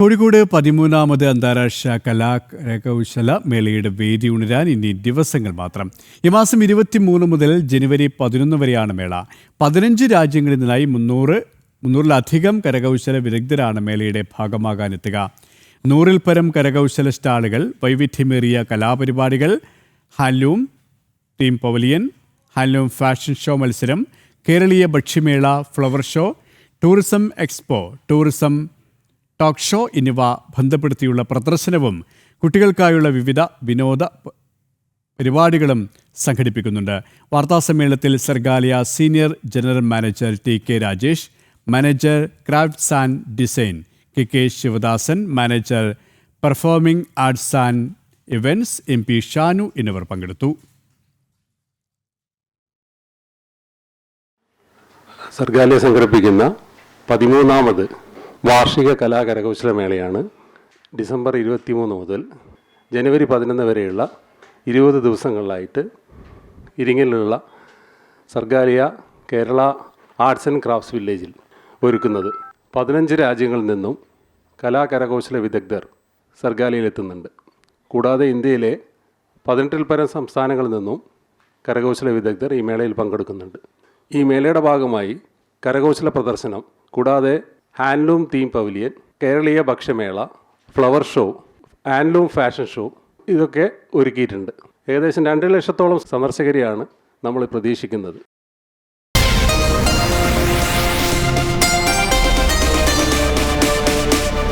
കോഴിക്കോട് പതിമൂന്നാമത് അന്താരാഷ്ട്ര കലാ കരകൗശല മേളയുടെ വേദി ഉണരാൻ ഇനി ദിവസങ്ങൾ മാത്രം. ഈ മാസം ഇരുപത്തിമൂന്ന് മുതൽ ജനുവരി പതിനൊന്ന് വരെയാണ് മേള. പതിനഞ്ച് രാജ്യങ്ങളിൽ നിന്നായി മുന്നൂറ് മുന്നൂറിലധികം കരകൗശല വിദഗ്ധരാണ് മേളയുടെ ഭാഗമാകാനെത്തുക നൂറിൽ പരം കരകൗശല സ്റ്റാളുകൾ വൈവിധ്യമേറിയ കലാപരിപാടികൾ handloom theme pavilion handloom fashion show മത്സരം കേരളീയ ഭക്ഷ്യമേള flower show tourism expo tourism talk show എന്നിവ ബന്ധപ്പെടുത്തിയുള്ള പ്രദർശനവും കുട്ടികൾക്കായുള്ള വിവിധ വിനോദ പരിപാടികളും സംഘടിപ്പിക്കുന്നുണ്ട്. വാർത്താസമ്മേളനത്തിൽ Sargaalaya senior general manager T K Rajesh manager crafts and design K K Sivadasan manager performing arts and events M P Shanu എന്നിവർ പങ്കെടുത്തു. സർഗാലയ സംഘടിപ്പിക്കുന്ന പതിമൂന്നാമത് വാർഷിക കലാകരകൗശല മേളയാണ് ഡിസംബർ ഇരുപത്തിമൂന്ന് മുതൽ ജനുവരി പതിനൊന്ന് വരെയുള്ള ഇരുപത് ദിവസങ്ങളിലായിട്ട് ഇരിങ്ങലിലുള്ള Sargaalaya Kerala arts and crafts വില്ലേജിൽ ഒരുക്കുന്നത്. പതിനഞ്ച് രാജ്യങ്ങളിൽ നിന്നും കലാകരകൗശല വിദഗ്ധർ സർഗാലയിലെത്തുന്നുണ്ട്. കൂടാതെ ഇന്ത്യയിലെ പതിനെട്ടിൽ പരം സംസ്ഥാനങ്ങളിൽ നിന്നും കരകൗശല വിദഗ്ധർ ഈ മേളയിൽ പങ്കെടുക്കുന്നുണ്ട്. ഈ മേളയുടെ ഭാഗമായി കരകൗശല പ്രദർശനം കൂടാതെ ഹാൻഡ്ലൂം തീം പവലിയൻ കേരളീയ ഭക്ഷ്യമേള flower show handloom fashion show ഇതൊക്കെ ഒരുക്കിയിട്ടുണ്ട്. ഏകദേശം രണ്ട് ലക്ഷത്തോളം സന്ദർശകരെയാണ് നമ്മൾ പ്രതീക്ഷിക്കുന്നത്.